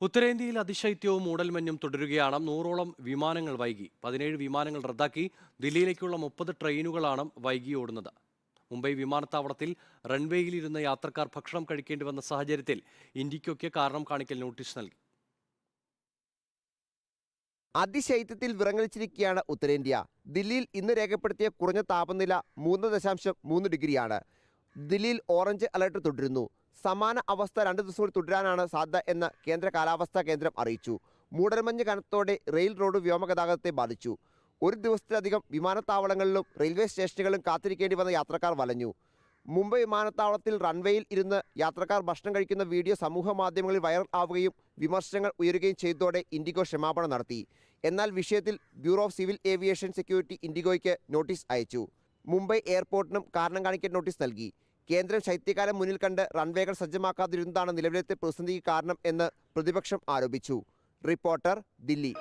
ഉത്തരേന്ത്യയിൽ അതിശൈത്യവും മൂടൽമഞ്ഞും തുടരുകയാണ്. നൂറോളം വിമാനങ്ങൾ വൈകി. പതിനേഴ് വിമാനങ്ങൾ റദ്ദാക്കി. ദില്ലിയിലേക്കുള്ള മുപ്പത് ട്രെയിനുകളാണ് വൈകി ഓടുന്നത്. മുംബൈ വിമാനത്താവളത്തിൽ റൺവേയിൽ ഇരുന്ന യാത്രക്കാർ ഭക്ഷണം കഴിക്കേണ്ടി വന്ന സാഹചര്യത്തിൽ ഇന്ത്യക്കൊക്കെ കാരണം കാണിക്കൽ നോട്ടീസ് നൽകി. അതിശൈത്യത്തിൽ വിറങ്ങലിച്ചിരിക്കുകയാണ് ഉത്തരേന്ത്യ. ദില്ലിയിൽ ഇന്ന് രേഖപ്പെടുത്തിയ കുറഞ്ഞ താപനില മൂന്ന് ദശാംശം മൂന്ന് ഡിഗ്രിയാണ്. ദില്ലിയിൽ ഓറഞ്ച് അലർട്ട് തുടരുന്നു. സമാന അവസ്ഥ രണ്ട് ദിവസം കൂടി തുടരാനാണ് സാധ്യത എന്ന് കേന്ദ്ര കാലാവസ്ഥാ കേന്ദ്രം അറിയിച്ചു. മൂടൽമഞ്ഞ് കനത്തോടെ റെയിൽ റോഡ് വ്യോമഗതാഗതത്തെ ബാധിച്ചു. ഒരു ദിവസത്തിലധികം വിമാനത്താവളങ്ങളിലും റെയിൽവേ സ്റ്റേഷനുകളിലും കാത്തിരിക്കേണ്ടി വന്ന യാത്രക്കാർ വലഞ്ഞു. മുംബൈ വിമാനത്താവളത്തിൽ റൺവേയിൽ ഇരുന്ന് യാത്രക്കാർ ഭക്ഷണം കഴിക്കുന്ന വീഡിയോ സമൂഹ മാധ്യമങ്ങളിൽ വൈറൽ ആവുകയും വിമർശനങ്ങൾ ഉയരുകയും ചെയ്തതോടെ ഇൻഡിഗോ ക്ഷമാപണം നടത്തി. എന്നാൽ വിഷയത്തിൽ bureau of civil aviation security ഇൻഡിഗോയ്ക്ക് notice അയച്ചു. മുംബൈ എയർപോർട്ടിനും കാരണം കാണിക്കൽ നോട്ടീസ് നൽകി. കേന്ദ്രം ശൈത്യകാലം മുന്നിൽ കണ്ട് റൺവേകൾ സജ്ജമാക്കാതിരുന്നതാണ് നിലവിലത്തെ പ്രതിസന്ധിക്ക് കാരണം എന്ന് പ്രതിപക്ഷം ആരോപിച്ചു. റിപ്പോർട്ടർ ദില്ലി.